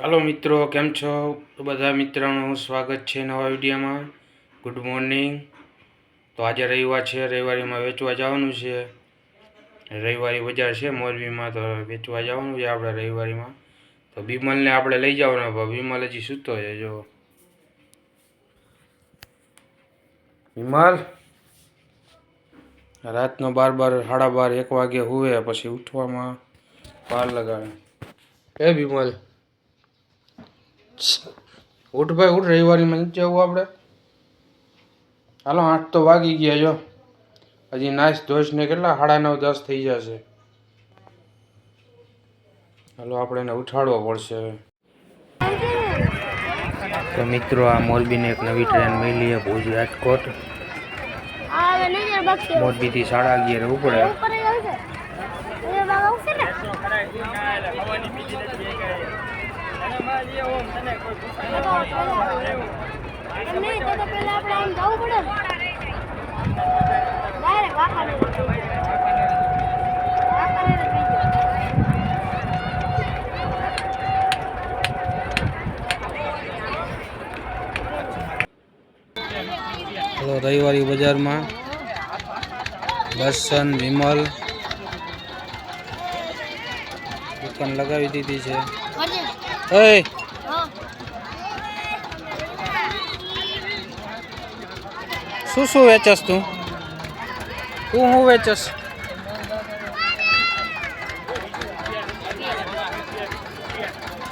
હાલો મિત્રો, કેમ છો? બધા મિત્રોનું સ્વાગત છે નવા વિડીયોમાં. ગુડ મોર્નિંગ તો આજે રવિવાર છે, રવિવારીમાં વેચવા જવાનું છે. રવિવારી બજાર છે, મોરબીમાં તો વેચવા જવાનું છે આપણે રવિવારીમાં. તો બિમલને આપણે લઈ જવાનો વિમલ હજી સૂતો છે, જો. બિમલ રાતનો બાર બાર, સાડા બાર, એક વાગે હુવે, પછી ઉઠવામાં પાર લગાડે. એ વિમલ. ઉઠ ભાઈ, ઉઠ, રવિવારીમાં નથી જવું આપણે. હાલો, આઠ તો વાગી ગયા, જો. હજી નાશ ધોશ ને કેટલા? સાડા નવ, દસ થઈ જશે. હાલો, આપણે એને ઉઠાડવો પડશે તો મિત્રો, આ મોરબીને એક નવી ટ્રેન મળી છે ભુજ રાજકોટ મોરબીથી સાડા અગિયાર ઉપડે. રવિવારી બજારમાં. દર્શન વિમલ. દુકાન લગાવી દીધી છે. એ શું શું વેચસ તું? તું શું વેચસ?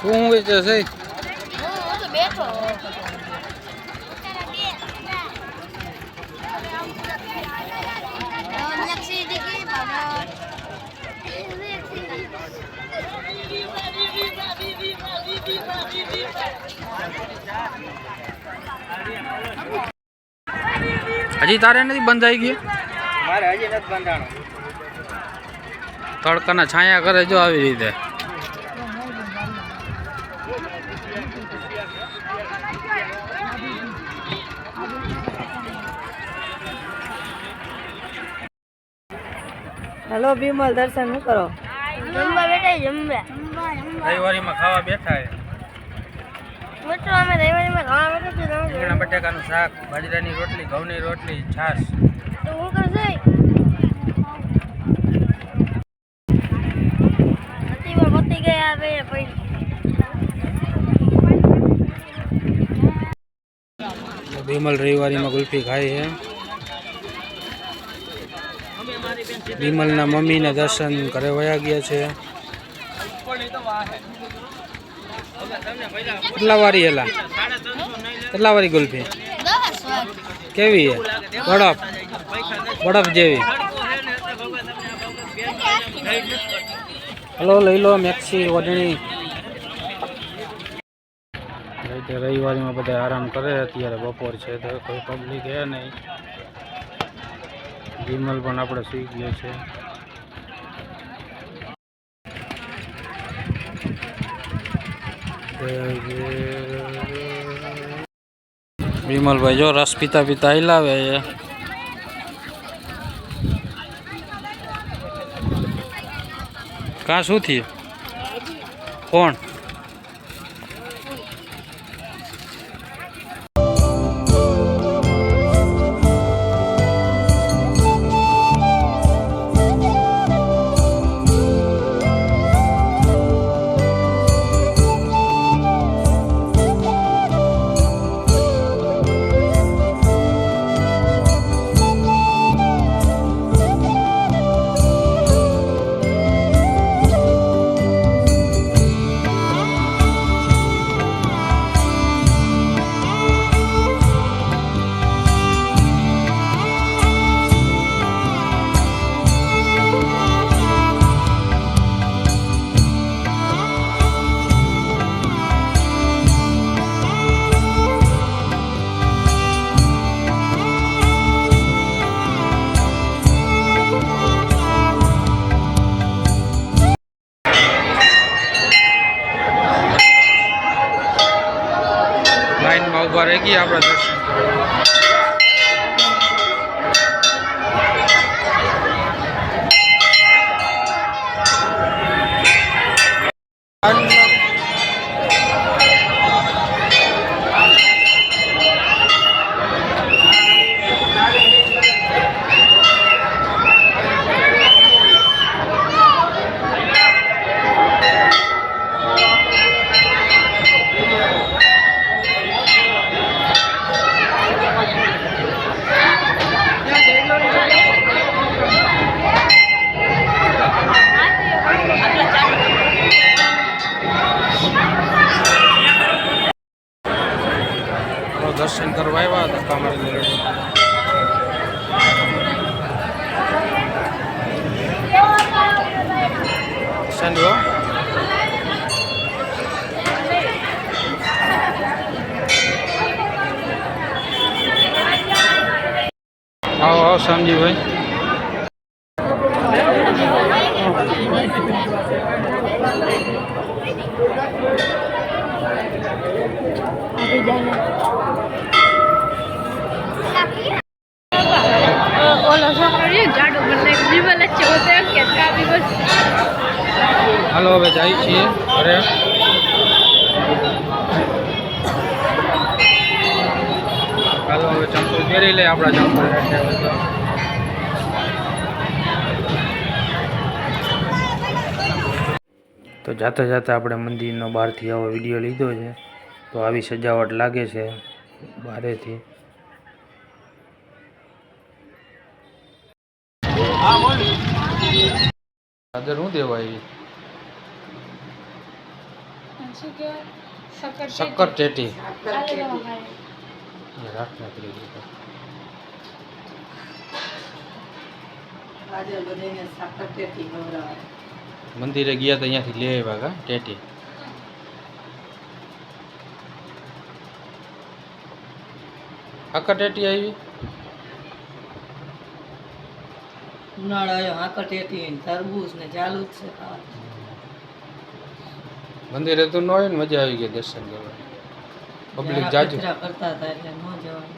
તું શું વેચસ એ હજી તારે નથી બંધાઈ ગયું? મારે હજી નથી બંધાણો. તડકાના છાયા કરે જો આવી રીતે. હેલો બિમલ દર્શન શું કરો? જમવા બેઠા જમવા. રવિવારીમાં ખાવા બેઠા મિત્રો અમે રવિવારીમાં રીંગણા બટાકાનું શાક બાજરાની રોટલી ઘઉંની રોટલી છાશ. તો હું કરશે અતિમાં પતી ગયા બે પછી વિમલ રવિવારીમાં ગુલ્ફી ખાય છે. વિમલના મમ્મીને દર્શન ઘરે વયા ગયા છે. કેટલા વારી એલા? કેટલા વારી ગુલ્ફી? કેવી હે? બરફ? બરફ જેવી? હલો, લઈ લો મેક્સી વડણી રવિવારીમાં બધા આરામ કરે, અત્યારે બપોર છે તો કોઈ પબ્લિક હે નહીં. વિમલ પણ આપણે સુઈ ગયો છે વિમલભાઈ જો રસ પીતા પીતા હિલાવે એ. કાં શું થયું? કોણ? લાઈનમાં ઊભા રહી ગયા આપણે દર્શન કરવા. દર્શન કરવા આવ્યા ધક્કા મારી સંજો આવો આવો શામજીભાઈ. ઓલો છોકરો જાડો મને હાલો હવે જાય છીએ ઘરે. હાલો હવે ચંપલ પહેરી લે આપણા ચંપલ. તો જાતા જાતા આપણે મંદિરનો બહારથી આવો વીડિયો લીધો છે. તો આવી સજાવટ લાગે છે બારેથી. દાદર શું દેવા આવી શું કે સકર શક્કર ટેટી રાખ નાખી. મંદિરે ગયા તો અહીંયાથી લઈ આવ્યા ટેટી. શક્કર આવી? ઉનાળો આવ્યો સાકર તરબૂચ ને ચાલુ જ છે ખાવાનું. મંદિરે તો ન હોય ને મજા આવી ગઈ દર્શન કરવા. પબ્લિક જાજુ. કરતા હતા એટલે ન જવાનું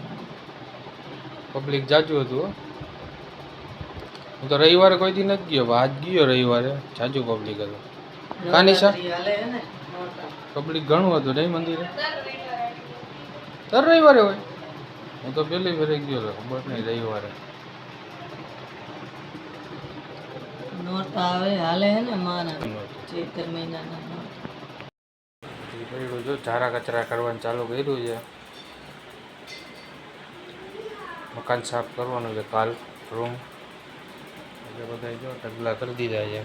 પબ્લિક જાજુ હતું હો. તો રવિવારે કોઈ દી નથી ગયો આજ ગયો રવિવારે. જાજુ પબ્લિક હતું. પબ્લિક ઘણું હતું નહીં મંદિરે? દર રવિવારે હોય. હું તો પેલી ફરી ગયો હતો ખબર નહીં રવિવારે. નોટ આવે હાલે હે ને મારા ચૈતર મહિનાના. પડ્યું જો ઝારા કચરા કરવાનું ચાલુ કર્યું છે. મકાન સાફ કરવાનું છે કાલ રૂમ. એટલે બધા જો ઢગલા કરી દીધા છે.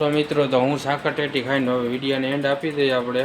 તો મિત્રો તો હું સાકર ટેટી ખાઈને હવે વિડીયોને એન્ડ આપી દઈએ આપણે.